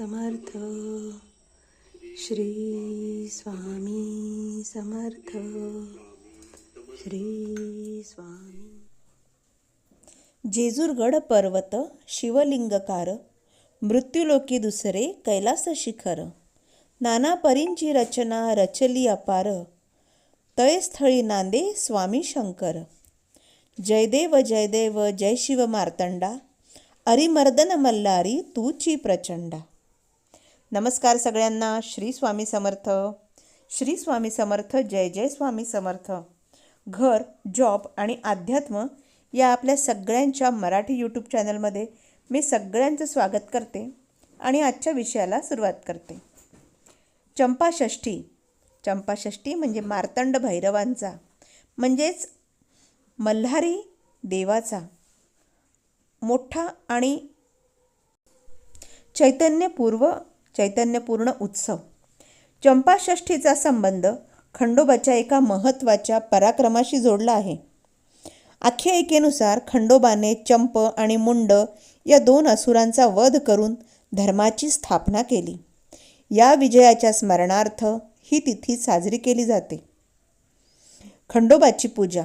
समर्थ। श्री स्वामी समर्थ। श्री स्वामी। जेजूरगड पर्वत शिवलिंगकार मृत्युलोकी दुसरे कैलास शिखर। नाना परींची रचना रचली अपार। तळस्थळी नांदे स्वामी शंकर। जयदेव जयदेव जय शिव मार्तंडा। अरिमर्दन मल्लारी तूची प्रचंडा। नमस्कार सगळ्यांना. श्री स्वामी समर्थ. श्री स्वामी समर्थ जय जय स्वामी समर्थ. घर जॉब आणि अध्यात्म या आपल्या सगळ्यांच्या मराठी यूट्यूब चॅनलमध्ये मी सगळ्यांचं स्वागत करते आणि आजच्या विषयाला सुरुवात करते. चंपाषष्ठी. चंपाषष्ठी म्हणजे मार्तंड भैरवांचा म्हणजेच मल्हारी देवाचा मोठा आणि चैतन्यपूर्व चैतन्यपूर्ण उत्सव. चंपाषष्ठीचा संबंध खंडोबाच्या एका महत्त्वाच्या पराक्रमाशी जोडला आहे. आख्यायिकेनुसार खंडोबाने चंप आणि मुंड या दोन असुरांचा वध करून धर्माची स्थापना केली. या विजयाच्या स्मरणार्थ ही तिथी साजरी केली जाते. खंडोबाची पूजा.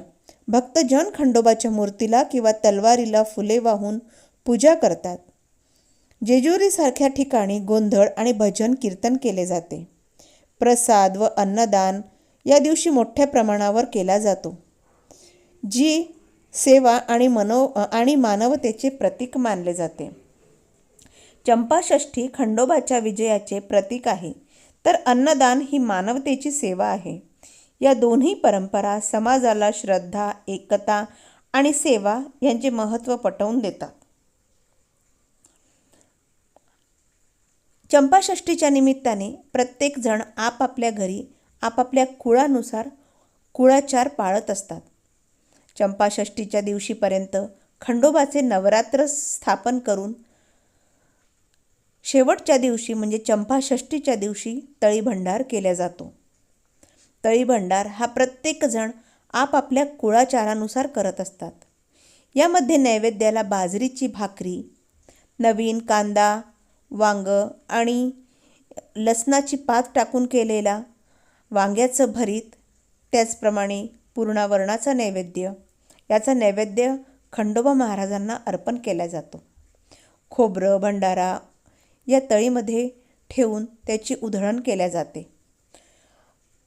भक्तजन खंडोबाच्या मूर्तीला किंवा तलवारीला फुले वाहून पूजा करतात. जेजुरीसारख्या ठिकाणी गोंधळ आणि भजन कीर्तन केले जाते. प्रसाद व अन्नदान या दिवशी मोठ्या प्रमाणावर केला जातो. जी सेवा आणि मनो आणि मानवतेचे प्रतीक मानले जाते. चंपाषष्ठी खंडोबाच्या विजयाचे प्रतीक आहे. तर अन्नदान ही मानवतेची सेवा आहे. या दोन्ही परंपरा समाजाला श्रद्धा एकता आणि सेवा यांचे महत्त्व पटवून देतात. चंपाषष्ठीच्या निमित्ताने प्रत्येकजण आपापल्या घरी आपापल्या कुळानुसार कुळाचार पाळत असतात. चंपाषष्ठीच्या दिवशीपर्यंत खंडोबाचे नवरात्र स्थापन करून शेवटच्या दिवशी म्हणजे चंपाषष्ठीच्या दिवशी तळीभंडार केला जातो. तळीभंडार हा प्रत्येकजण आपापल्या कुळाचारानुसार करत असतात. यामध्ये नैवेद्याला बाजरीची भाकरी नवीन कांदा वांग आणि लसणाची पात टाकून केलेला वांग्याचं भरीत त्याचप्रमाणे पूर्णावरणाचा नैवेद्य. याचा नैवेद्य खंडोबा महाराजांना अर्पण केला जातो. खोबरं भंडारा या तळीमध्ये ठेवून त्याची उधळण केल्या जाते.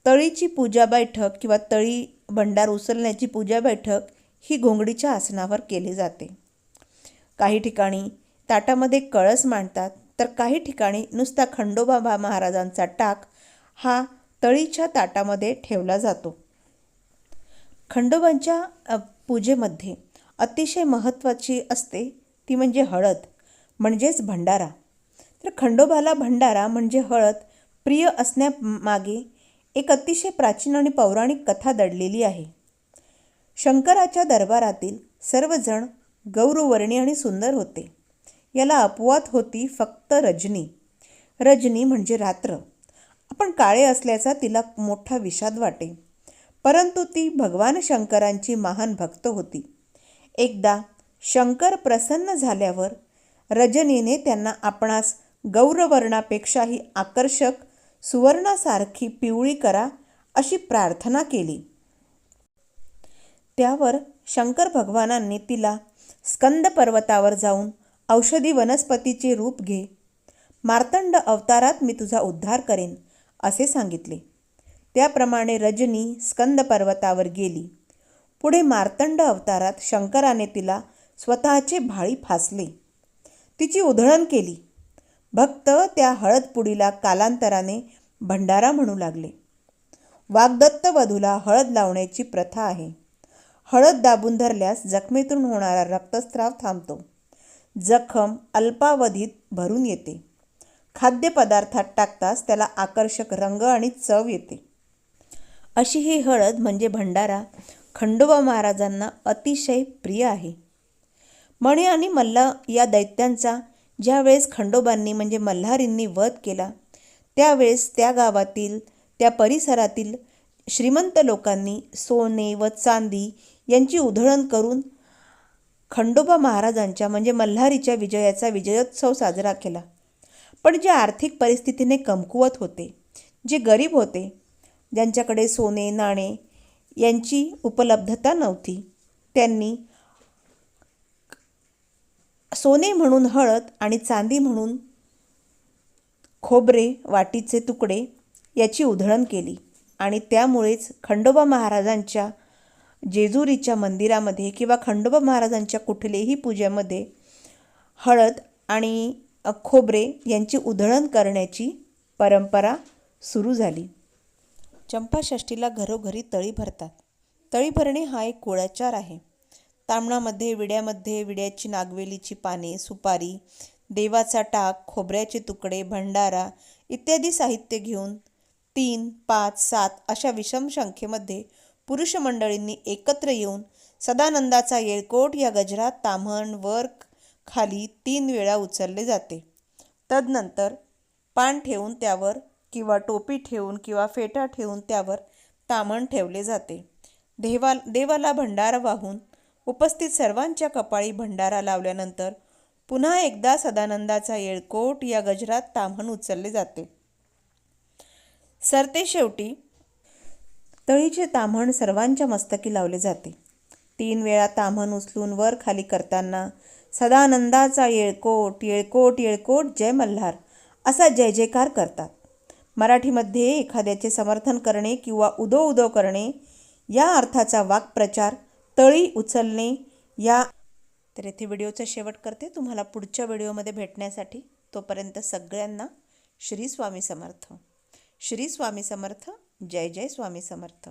तळीची पूजा बैठक किंवा तळी भंडार उचलण्याची पूजा बैठक ही घोंगडीच्या आसनावर केली जाते. काही ठिकाणी ताटामध्ये कळस मांडतात तर काही ठिकाणी नुसता खंडोबा महाराजांचा टाक हा तळीच्या ताटामध्ये ठेवला जातो. खंडोबांच्या पूजेमध्ये अतिशय महत्त्वाची असते ती म्हणजे हळद म्हणजेच भंडारा. तर खंडोबाला भंडारा म्हणजे हळद प्रिय असण्यामागे एक अतिशय प्राचीन आणि पौराणिक कथा दडलेली आहे. शंकराच्या दरबारातील सर्वजण गौरवर्णी आणि सुंदर होते. याला अपवाद होती फक्त रजनी. रजनी म्हणजे रात्र. आपण काळे असल्याचा तिला मोठा विषाद वाटे. परंतु ती भगवान शंकरांची महान भक्त होती. एकदा शंकर प्रसन्न झाल्यावर रजनीने त्यांना आपणास गौरवर्णापेक्षाही आकर्षक सुवर्णासारखी पिवळी करा अशी प्रार्थना केली. त्यावर शंकर भगवानांनी तिला स्कंद पर्वतावर जाऊन औषधी वनस्पतीचे रूप घे. मार्तंड अवतारात मी तुझा उद्धार करेन असे सांगितले. त्याप्रमाणे रजनी स्कंद पर्वतावर गेली. पुढे मार्तंड अवतारात शंकराने तिला स्वतःचे भाळी फासले. तिची उधळण केली. भक्त त्या हळदपुडीला कालांतराने भंडारा म्हणू लागले. वाग्दत्त वधूला हळद लावण्याची प्रथा आहे. हळद दाबून धरल्यास जखमेतून होणारा रक्तस्राव थांबतो. जखम अल्पावधीत भरून येते. खाद्यपदार्थात टाकताच त्याला आकर्षक रंग आणि चव येते. अशी ही हळद म्हणजे भंडारा खंडोबा महाराजांना अतिशय प्रिय आहे. मणी आणि मल्ला या दैत्यांचा ज्यावेळेस खंडोबांनी म्हणजे मल्हारींनी वध केला त्यावेळेस त्या गावातील त्या परिसरातील श्रीमंत लोकांनी सोने व चांदी यांची उधळण करून खंडोबा महाराजांच्या म्हणजे मल्हारीच्या विजयाचा विजयोत्सव साजरा केला. पण जे आर्थिक परिस्थितीने कमकुवत होते जे गरीब होते ज्यांच्याकडे सोने नाणे यांची उपलब्धता नव्हती त्यांनी सोने म्हणून हळद आणि चांदी म्हणून खोबरे वाटीचे तुकडे याची उधळण केली आणि त्यामुळेच खंडोबा महाराजांच्या जेजुरीच्या मंदिरामध्ये किंवा खंडोबा महाराजांच्या कुठलेही पूजेमध्ये हळद आणि खोबरे यांची उधळण करण्याची परंपरा सुरू झाली. चंपाषष्ठीला घरोघरी तळी भरतात. तळी भरणे हा एक कुळाचार आहे. तांबणामध्ये विड्यामध्ये विड्याची नागवेलीची पाने सुपारी देवाचा टाक खोबऱ्याचे तुकडे भंडारा इत्यादी साहित्य घेऊन तीन पाच सात अशा विषम संख्येमध्ये पुरुष मंडळींनी एकत्र येऊन सदानंदाचा येळकोट या गजरात ताम्हण वर खाली तीन वेळा उचलले जाते. तदनंतर पान ठेवून त्यावर किंवा टोपी ठेवून किंवा फेटा ठेवून त्यावर तामण ठेवले जाते. देवा देवाला भंडारा वाहून उपस्थित सर्वांच्या कपाळी भंडारा लावल्यानंतर पुन्हा एकदा सदानंदाचा येळकोट या गजरात ताम्हण उचलले जाते. सरते शेवटी तळीचे ताम्हण सर्वांच्या मस्तकी लावले जाते. तीन वेळा ताम्हण उचलून वर खाली करताना सदानंदाचा येळकोट येळकोट येळकोट जय मल्हार असा जय जयकार करतात. मराठीमध्ये एखाद्याचे समर्थन करणे किंवा उदो उदो करणे या अर्थाचा वाक्प्रचार तळी उचलणे या तर येथे व्हिडिओचा शेवट करते. तुम्हाला पुढच्या व्हिडिओमध्ये भेटण्यासाठी तोपर्यंत सगळ्यांना श्री स्वामी समर्थ. श्री स्वामी समर्थ. जय जय स्वामी समर्थ.